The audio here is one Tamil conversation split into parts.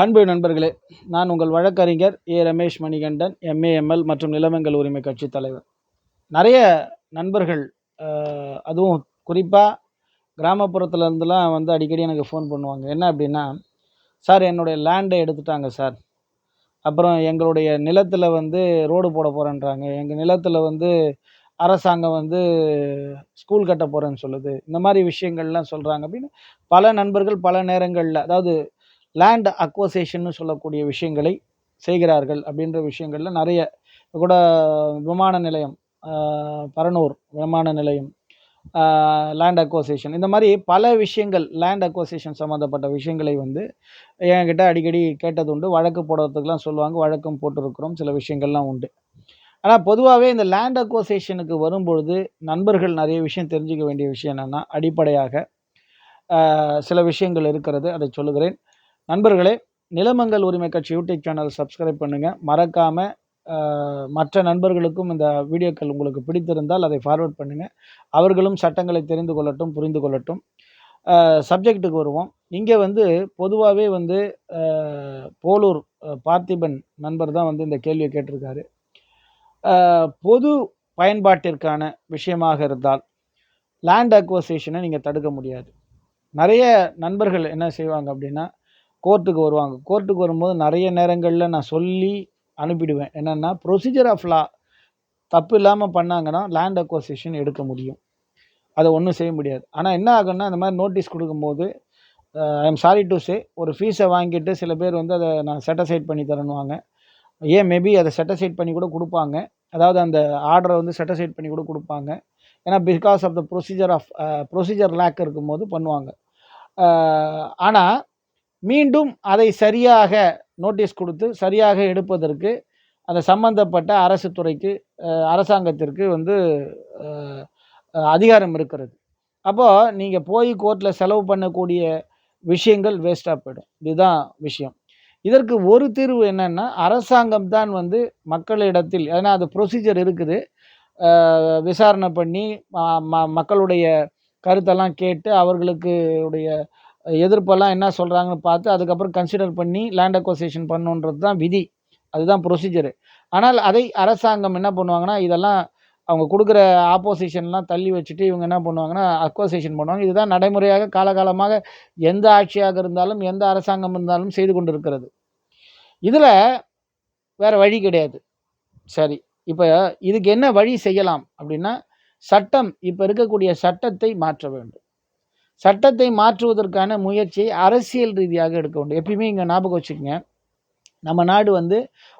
அன்பு நண்பர்களே நான் உங்கள் வழக்கறிஞர் ஏ. ரமேஷ் மணிகண்டன் எம்ஏஎம்எல் மற்றும் நிலமங்கல் உரிமை கட்சி தலைவர். நிறைய நண்பர்கள் அதுவும் குறிப்பாக கிராமப்புறத்துலேருந்துலாம் வந்து அடிக்கடி எனக்கு ஃபோன் பண்ணுவாங்க. என்ன அப்படின்னா சார் என்னுடைய லேண்டை எடுத்துட்டாங்க சார். அப்புறம் எங்களுடைய நிலத்தில் வந்து ரோடு போட போகிறேன்றாங்க எங்கள் நிலத்தில் வந்து அரசாங்கம் வந்து ஸ்கூல் கட்ட போகிறேன்னு சொல்லுது. இந்த மாதிரி விஷயங்கள்லாம் சொல்கிறாங்க அப்படின்னு பல நண்பர்கள் பல நேரங்களில் அதாவது லேண்ட் அக்வசேஷன்னு சொல்லக்கூடிய விஷயங்களை செய்கிறார்கள் அப்படின்ற விஷயங்களில் நிறைய கூட விமான நிலையம் பரனூர் விமான நிலையம் லேண்ட் அக்வசேஷன் இந்த மாதிரி பல விஷயங்கள் லேண்ட் அக்வசேஷன் சம்மந்தப்பட்ட விஷயங்களை வந்து என்கிட்ட அடிக்கடி கேட்டது உண்டு. வழக்கு போடுறதுக்கெலாம் சொல்லுவாங்க வழக்கம் போட்டிருக்கிறோம் சில விஷயங்கள்லாம் உண்டு. ஆனால் பொதுவாகவே இந்த லேண்ட் அக்வசேஷனுக்கு வரும்பொழுது நண்பர்கள் நிறைய விஷயம் தெரிஞ்சுக்க வேண்டிய விஷயம் என்னென்னா அடிப்படையாக சில விஷயங்கள் இருக்கிறது அதை சொல்லுகிறேன். நண்பர்களே நிலமங்கள் உரிமை கட்சி யூடியூப் சேனல் சப்ஸ்கிரைப் பண்ணுங்கள் மறக்காமல் மற்ற நண்பர்களுக்கும் இந்த வீடியோக்கள் உங்களுக்கு பிடித்திருந்தால் அதை ஃபார்வர்ட் பண்ணுங்கள் அவர்களும் சட்டங்களை தெரிந்து கொள்ளட்டும் புரிந்து கொள்ளட்டும். சப்ஜெக்ட்டுக்கு வருவோம். இங்கே வந்து பொதுவாகவே வந்து போலூர் பார்த்திபன் நண்பர் தான் வந்து இந்த கேள்வியை கேட்டிருக்காரு. பொது பயன்பாட்டிற்கான விஷயமாக இருந்தால் லேண்ட் அக்வசேஷனை நீங்கள் தடுக்க முடியாது. நிறைய நண்பர்கள் என்ன செய்வாங்க அப்படின்னா கோர்ட்டுக்கு வருவாங்க. கோர்ட்டுக்கு வரும்போது நிறைய நேரங்களில் நான் சொல்லி அனுப்பிடுவேன். என்னென்னா ப்ரொசீஜர் ஆஃப் லா தப்பு இல்லாமல் பண்ணாங்கன்னா லேண்ட் அக்வசிஷன் எடுக்க முடியும். அதை ஒன்றும் செய்ய முடியாது. ஆனால் என்ன ஆகும்னா இந்த மாதிரி நோட்டீஸ் கொடுக்கும்போது I am sorry to say ஒரு ஃபீஸை வாங்கிட்டு சில பேர் வந்து அதை நான் செட்டசைட் பண்ணி தரணுவாங்க. ஏன்? மேபி அதை செட்டசைட் பண்ணி கூட கொடுப்பாங்க. அதாவது அந்த ஆர்டரை வந்து செட்டசைட் பண்ணி கூட கொடுப்பாங்க. ஏன்னா because of the procedure of procedure lack இருக்கும்போது பண்ணுவாங்க. ஆனால் மீண்டும் அதை சரியாக நோட்டீஸ் கொடுத்து சரியாக எடுப்பதற்கு அந்த சம்பந்தப்பட்ட அரசு துறைக்கு அரசாங்கத்திற்கு வந்து அதிகாரம் இருக்கிறது. அப்போது நீங்கள் போய் கோர்ட்டில் செலவு பண்ணக்கூடிய விஷயங்கள் வேஸ்ட்டாக போயிடும். இதுதான் விஷயம். இதற்கு ஒரு தீர்வு என்னென்னா அரசாங்கம் தான் வந்து மக்களிடத்தில் ஏன்னா அது ப்ரொசீஜர் இருக்குது. விசாரணை பண்ணி ம- ம- மக்களுடைய கருத்தெல்லாம் கேட்டு அவர்களுக்கு உடைய எதிர்ப்பெல்லாம் என்ன சொல்கிறாங்கன்னு பார்த்து அதுக்கப்புறம் கன்சிடர் பண்ணி லேண்ட் அக்வசேஷன் பண்ணணுன்றது தான் விதி. அதுதான் ப்ரொசீஜரு ஆனால் அதை அரசாங்கம் என்ன பண்ணுவாங்கன்னா இதெல்லாம் அவங்க கொடுக்குற ஆப்போசிஷன்லாம் தள்ளி வச்சுட்டு இவங்க என்ன பண்ணுவாங்கன்னா அக்வசேஷன் பண்ணுவாங்க. இதுதான் நடைமுறையாக காலகாலமாக எந்த ஆட்சியாக இருந்தாலும் எந்த அரசாங்கம் இருந்தாலும் செய்து கொண்டிருக்கிறது. இதில் வேறு வழி கிடையாது. சரி இப்போ இதுக்கு என்ன வழி செய்யலாம் அப்படின்னா சட்டம் இப்போ இருக்கக்கூடிய சட்டத்தை மாற்ற வேண்டும். சட்டத்தை மாற்றுவதற்கான முயற்சியை அரசியல் ரீதியாக எடுக்க வேண்டும். எப்பயுமே இங்கே ஞாபகம் வச்சுக்கோங்க. நம்ம நாடு வந்து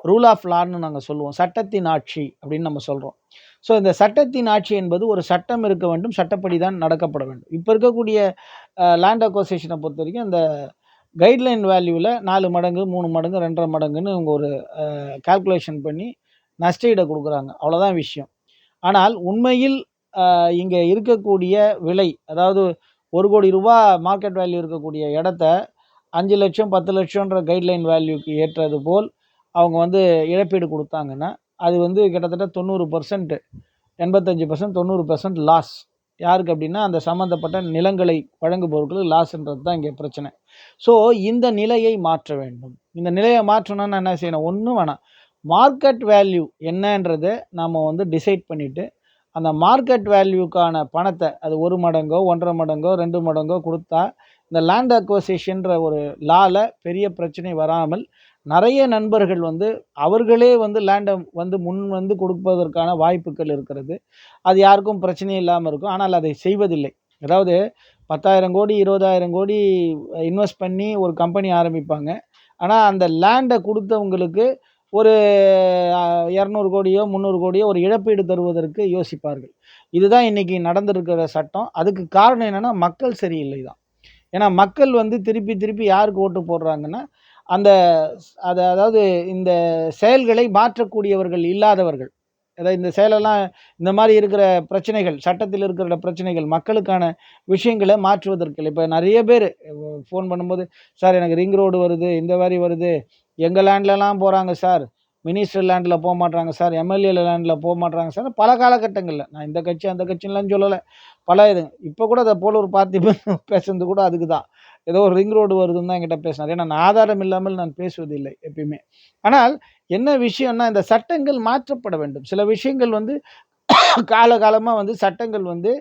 ரூல் ஆஃப் லான்னு நாங்கள் சொல்லுவோம். சட்டத்தின் ஆட்சி அப்படின்னு நம்ம சொல்கிறோம் ஸோ இந்த சட்டத்தின் ஆட்சி என்பது ஒரு சட்டம் இருக்க வேண்டும். சட்டப்படி தான் நடக்கப்பட வேண்டும். இப்போ இருக்கக்கூடிய லேண்ட் அக்கோசியேஷனை பொறுத்த வரைக்கும் அந்த கைட்லைன் வேல்யூவில் நாலு மடங்கு மூணு மடங்கு ரெண்டரை மடங்குன்னு இவங்க ஒரு கால்குலேஷன் பண்ணி நஷ்டஈடை கொடுக்குறாங்க. அவ்வளோதான் விஷயம். ஆனால் உண்மையில் இங்கே இருக்கக்கூடிய விலை அதாவது ஒரு கோடி ரூபா மார்க்கெட் வேல்யூ இருக்கக்கூடிய இடத்த அஞ்சு லட்சம் பத்து லட்சம்ன்ற கைட்லைன் வேல்யூக்கு ஏற்றது போல் அவங்க வந்து இழப்பீடு கொடுத்தாங்கன்னா அது வந்து கிட்டத்தட்ட தொண்ணூறு பர்சன்ட் எண்பத்தஞ்சு பர்சன்ட் தொண்ணூறு பர்சன்ட் லாஸ் யாருக்கு அப்படின்னா அந்த சம்மந்தப்பட்ட நிலங்களை வழங்குபவர்களுக்கு லாஸ்ன்றது தான் இங்கே பிரச்சனை. ஸோ இந்த நிலையை மாற்ற வேண்டும். இந்த நிலையை மாற்றணும்னா என்ன செய்யணும்? ஒன்றும் வேணாம். மார்க்கெட் வேல்யூ என்னன்றதை நாம் வந்து டிசைட் பண்ணிவிட்டு அந்த மார்க்கெட் வேல்யூக்கான பணத்தை அது ஒரு மடங்கோ ஒன்றரை மடங்கோ ரெண்டு மடங்கோ கொடுத்தா இந்த லேண்ட் அக்வசேஷன்ற ஒரு லால பெரிய பிரச்சனை வராமல் நிறைய நண்பர்கள் வந்து அவர்களே வந்து லேண்டை வந்து முன் வந்து கொடுப்பதற்கான வாய்ப்புகள் இருக்கிறது. அது யாருக்கும் பிரச்சனை இல்லாமல் இருக்கும். ஆனால் அதை செய்வதில்லை. அதாவது பத்தாயிரம் கோடி இருபதாயிரம் கோடி இன்வெஸ்ட் பண்ணி ஒரு கம்பெனி ஆரம்பிப்பாங்க. ஆனால் அந்த லேண்டை கொடுத்தவங்களுக்கு ஒரு இரநூறு கோடியோ முந்நூறு கோடியோ ஒரு இழப்பீடு தருவதற்கு யோசிப்பார்கள். இதுதான் இன்றைக்கி நடந்திருக்கிற சட்டம். அதுக்கு காரணம் என்னன்னா மக்கள் சரியில்லை தான். ஏன்னா மக்கள் வந்து திருப்பி திருப்பி யாருக்கு ஓட்டு போடுறாங்கன்னா அந்த அதை அதாவது இந்த செயல்களை மாற்றக்கூடியவர்கள் இல்லாதவர்கள். அதாவது இந்த செயலெல்லாம் இந்த மாதிரி இருக்கிற பிரச்சனைகள் சட்டத்தில் இருக்கிற பிரச்சனைகள் மக்களுக்கான விஷயங்களை மாற்றுவதற்கு இல்லை. இப்போ நிறைய பேர் ஃபோன் பண்ணும்போது சார் எனக்கு ரிங் ரோடு வருது இந்த மாதிரி வருது எங்கள் லேண்ட்லலாம் போகிறாங்க சார் மினிஸ்டர் லேண்டில் போக மாட்டாங்க சார் எம்எல்ஏல லேண்டில் போக மாட்டாங்க சார் பல காலகட்டங்களில். நான் இந்த கட்சி அந்த கட்சின்லாம் சொல்லலை. பல இது. இப்போ கூட அதை போல ஒரு பார்த்தி பேசுறது கூட அதுக்கு தான் ஏதோ ஒரு ரிங் ரோடு வருதுன்னு தான் என்கிட்ட பேசினார். ஏன்னா நான் ஆதாரம் இல்லாமல் நான் பேசுவதில்லை எப்பயுமே. ஆனால் என்ன விஷயம்னா இந்த சட்டங்கள் மாற்றப்பட வேண்டும். சில விஷயங்கள் வந்து காலகாலமாக வந்து சட்டங்கள் வந்து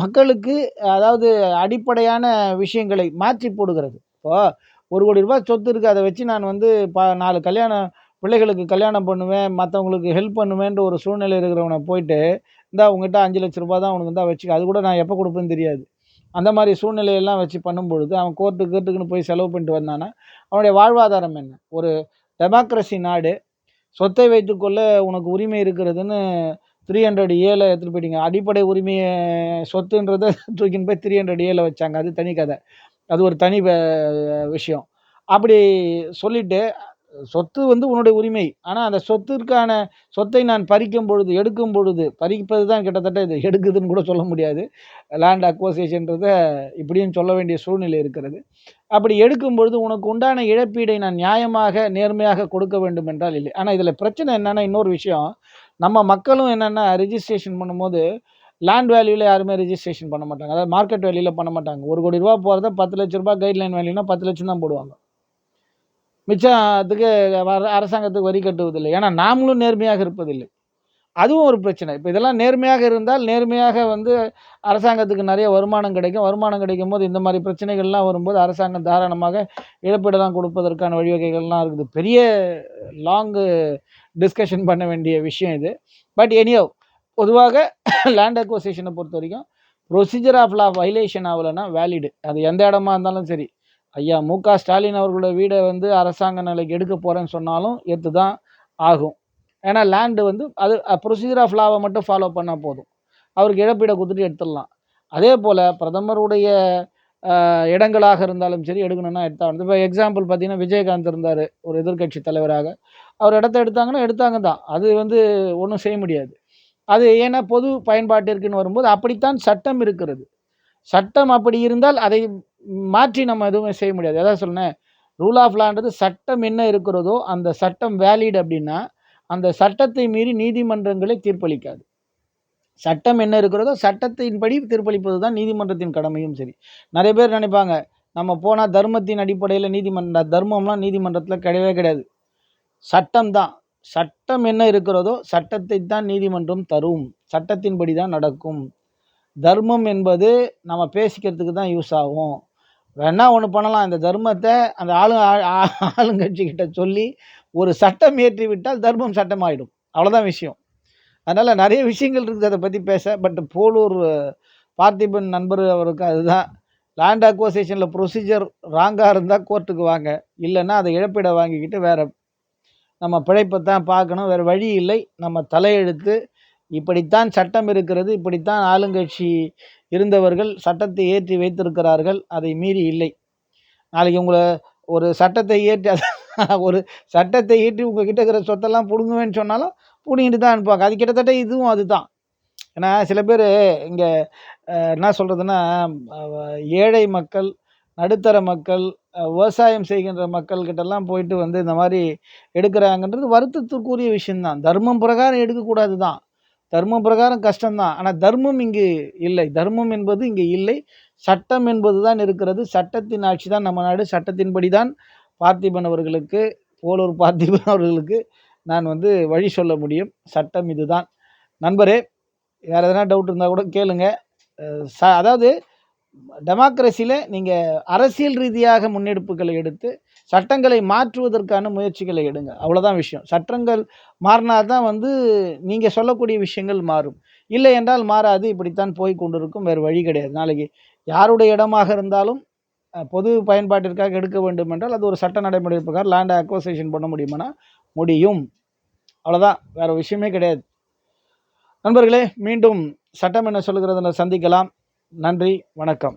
மக்களுக்கு அதாவது அடிப்படையான விஷயங்களை மாற்றி போடுகிறது. இப்போது ஒரு கோடி ரூபாய் சொத்து இருக்குது அதை வச்சு நான் வந்து ப நாலு கல்யாணம் பிள்ளைகளுக்கு கல்யாணம் பண்ணுவேன் மற்றவங்களுக்கு ஹெல்ப் பண்ணுவேன்ற ஒரு சூழ்நிலை இருக்கிறவனை போயிட்டு இந்தா உங்ககிட்ட அஞ்சு லட்ச ரூபாய் தான் உனக்கு தான் வச்சுக்க அது கூட நான் எப்போ கொடுப்பேன்னு தெரியாது. அந்த மாதிரி சூழ்நிலையெல்லாம் வச்சு பண்ணும்பொழுது அவன் கோர்ட்டு கேட்டுக்குன்னு போய் செலவு பண்ணிட்டு வந்தானா அவனுடைய வாழ்வாதாரம் என்ன? ஒரு டெமோக்ரஸி நாடு. சொத்தை வைத்துக்கொள்ள உனக்கு உரிமை இருக்கிறதுன்னு த்ரீ ஹண்ட்ரட் ஏல எடுத்துகிட்டு போயிட்டீங்க. அடிப்படை உரிமையை சொத்துன்றதை தூக்கின்னு போய் த்ரீ ஹண்ட்ரட் ஏல வச்சாங்க. அது தனி கதை. அது ஒரு தனி விஷயம். அப்படி சொல்லிட்டு சொத்து வந்து உன்னுடைய உரிமை. ஆனால் அந்த சொத்திற்கான சொத்தை நான் பறிக்கும் பொழுது எடுக்கும் பொழுது பறிப்பது தான் கிட்டத்தட்ட இது எடுக்குதுன்னு கூட சொல்ல முடியாது. லேண்ட் அக்வசேஷன்றதை இப்படியும் சொல்ல வேண்டிய சூழ்நிலை இருக்கிறது. அப்படி எடுக்கும் பொழுது உனக்கு உண்டான இழப்பீடை நான் நியாயமாக நேர்மையாக கொடுக்க வேண்டும் என்றால் இல்லை. ஆனால் இதில் பிரச்சனை என்னென்னா இன்னொரு விஷயம். நம்ம மக்களும் என்னென்னா ரிஜிஸ்ட்ரேஷன் பண்ணும்போது லேண்ட் வேல்யூவில் யாருமே ரிஜிஸ்ட்ரேஷன் பண்ண மாட்டாங்க. அதாவது மார்க்கெட் வேல்யூவில் பண்ண மாட்டாங்க. ஒரு கோடி ரூபா போகிறத பத்து லட்ச ரூபாய் கைட்லைன் வேல்யூனா பத்து லட்சம் தான் போடுவாங்க. மிச்சத்துக்கு வர- அரசாங்கத்துக்கு வரி கட்டுவதில்லை. ஏன்னா நாமளும் நேர்மையாக இருப்பதில்லை. அதுவும் ஒரு பிரச்சனை. இப்போ இதெல்லாம் நேர்மையாக இருந்தால் நேர்மையாக வந்து அரசாங்கத்துக்கு நிறைய வருமானம் கிடைக்கும். வருமானம் கிடைக்கும் போது இந்த மாதிரி பிரச்சனைகள்லாம் வரும்போது அரசாங்கம் தாராளமாக இழப்பீடெல்லாம் கொடுப்பதற்கான வழிவகைகள்லாம் இருக்குது. பெரிய லாங்கு டிஸ்கஷன் பண்ண வேண்டிய விஷயம் இது. பட் எனியோ பொதுவாக லேண்ட் அக்வசேஷனை பொறுத்த வரைக்கும் ப்ரொசீஜர் ஆஃப் லா வைலேஷன் ஆகலைன்னா வேலிடு அது எந்த இடமா இருந்தாலும் சரி. ஐயா மு க ஸ்டாலின் அவர்களோட வீடை வந்து அரசாங்க நிலைக்கு எடுக்க போகிறேன்னு சொன்னாலும் ஏற்று தான் ஆகும். ஏன்னா லேண்டு வந்து அது ப்ரொசீஜர் ஆஃப் லாவை மட்டும் ஃபாலோ பண்ணால் போதும். அவருக்கு இழப்பீடை கொடுத்துட்டு எடுத்துடலாம். அதே போல் பிரதமருடைய இடங்களாக இருந்தாலும் சரி எடுக்கணும்னா எடுத்தா இப்போ எக்ஸாம்பிள் பார்த்தீங்கன்னா விஜயகாந்த் இருந்தார் ஒரு எதிர்க்கட்சி தலைவராக. அவர் இடத்த எடுத்தாங்கன்னா எடுத்தாங்க தான் அது வந்து ஒன்றும் செய்ய முடியாது. அது ஏன்னா பொது பயன்பாட்டிற்குன்னு வரும்போது அப்படித்தான் சட்டம் இருக்கிறது. சட்டம் அப்படி இருந்தால் அதை மாற்றி நம்ம எதுவும் செய்ய முடியாது. எதாவது சொன்னேன் ரூல் ஆஃப் லான்றது சட்டம் என்ன இருக்கிறதோ அந்த சட்டம் வேலிட் அப்படின்னா அந்த சட்டத்தை மீறி நீதிமன்றங்களை தீர்ப்பளிக்காது. சட்டம் என்ன இருக்கிறதோ சட்டத்தின்படி தீர்ப்பளிப்பது தான் நீதிமன்றத்தின் கடமையும் சரி. நிறைய பேர் நினைப்பாங்க நம்ம போனால் தர்மத்தின் அடிப்படையில் நீதிமன்ற தர்மம்லாம் நீதிமன்றத்தில் கிடையவே கிடையாது. சட்டம் தான். சட்டம் என்ன இருக்கிறதோ சட்டத்தை தான் நீதிமன்றம் தரும். சட்டத்தின்படி தான் நடக்கும். தர்மம் என்பது நம்ம பேசிக்கிறதுக்கு தான் யூஸ் ஆகும். வேணா ஒன்று பண்ணலாம். இந்த தர்மத்தை அந்த ஆளு ஆ- ஆ- ஆளுங்கட்சிக்கிட்ட சொல்லி ஒரு சட்டம் ஏற்றி விட்டால் தர்மம் சட்டமாயிடும். அவ்வளோதான் விஷயம். அதனால் நிறைய விஷயங்கள் இருக்குது அதை பற்றி பேச. பட் போலூர் பார்த்திபன் நண்பர் அவருக்கு அதுதான். லேண்ட் அக்வசேஷனில் ப்ரொசீஜர் ராங்காக இருந்தால் கோர்ட்டுக்கு வாங்க. இல்லைன்னா அதை இழப்பீடை வாங்கிக்கிட்டு வேறு நம்ம பிழைப்பை தான் பார்க்கணும். வேறு வழி இல்லை. நம்ம தலையெடுத்து இப்படித்தான் சட்டம் இருக்கிறது இப்படித்தான் ஆளுங்கட்சி இருந்தவர்கள் சட்டத்தை ஏற்றி வைத்திருக்கிறார்கள். அதை மீறி இல்லை. நாளைக்கு உங்களை ஒரு சட்டத்தை ஏற்றி அது- ஒரு சட்டத்தை ஏற்றி உங்ககிட்ட இருக்கிற சொத்தெல்லாம் பிடுங்குவேன்னு சொன்னாலும் பிடுங்கிட்டு தான் அனுப்புவாங்க அது கிட்டத்தட்ட இதுவும் அதுதான். ஏன்னா சில பேர் இங்கே என்ன சொல்கிறதுன்னா ஏழை மக்கள் நடுத்தர மக்கள் விவசாயம் செய்கின்ற மக்கள்கிட்டலாம் போயிட்டு வந்து இந்த மாதிரி எடுக்கிறாங்கன்றது வருத்தத்துக்குரிய விஷயம்தான். தர்மம் பிரகாரம் எடுக்கக்கூடாது தான். தர்மம் பிரகாரம் கஷ்டம்தான். ஆனால் தர்மம் இங்கு இல்லை. தர்மம் என்பது இங்கே இல்லை. சட்டம் என்பது தான் இருக்கிறது. சட்டத்தின் ஆட்சி தான் நம்ம நாடு. சட்டத்தின்படி தான் பார்த்திபன் அவர்களுக்கு போலூர் பார்த்திபன் அவர்களுக்கு நான் வந்து வழி சொல்ல முடியும். சட்டம் இதுதான். நண்பரே வேறு எதனா டவுட் இருந்தால் கூட கேளுங்க. ச அதாவது டெமோக்ரஸியில் நீங்கள் அரசியல் ரீதியாக முன்னெடுப்புகளை எடுத்து சட்டங்களை மாற்றுவதற்கான முயற்சிகளை எடுங்க. அவ்வளோதான் விஷயம். சட்டங்கள் மாறினா தான் வந்து நீங்கள் சொல்லக்கூடிய விஷயங்கள் மாறும். இல்லை என்றால் மாறாது. இப்படித்தான் போய் கொண்டிருக்கும். வேறு வழி கிடையாது. நாளைக்கு யாருடைய இடமாக இருந்தாலும் பொது பயன்பாட்டிற்காக எடுக்க வேண்டும் என்றால் அது ஒரு சட்ட நடைமுறை பிரகாரம் லேண்ட் அக்வசேஷன் பண்ண முடியுமானா? முடியும். அவ்வளோதான் வேறு விஷயமே கிடையாது. நண்பர்களே மீண்டும் சட்டம் என்ன சொல்லுகிறதுல சந்திக்கலாம். நன்றி வணக்கம்.